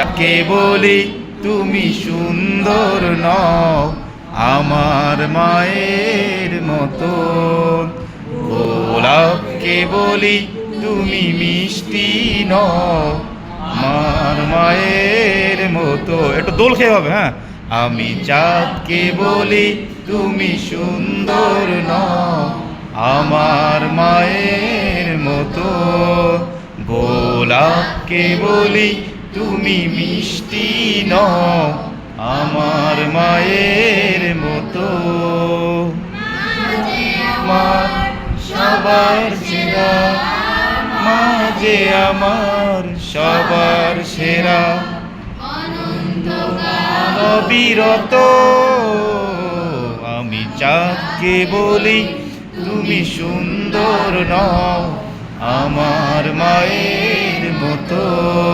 যাকে বলি তুমি সুন্দর নও, আমার মায়ের মতো। গোলাপকে বলি তুমি মিষ্টি নও, আমার মায়ের মতো। একটু দোল খেয়ে হবে হ্যাঁ? আমি চাঁদকে বলি তুমি সুন্দর নও, আমার মায়ের মতো। গোলাপকে বলি তুমি মিষ্টি নও, আমার মায়ের মতো। সবার সেরা। মাঝে আমার সবার সেরা। অবিরত, আমি চাঁদকে বলি, তুমি সুন্দর নও, আমার মায়ের মতো।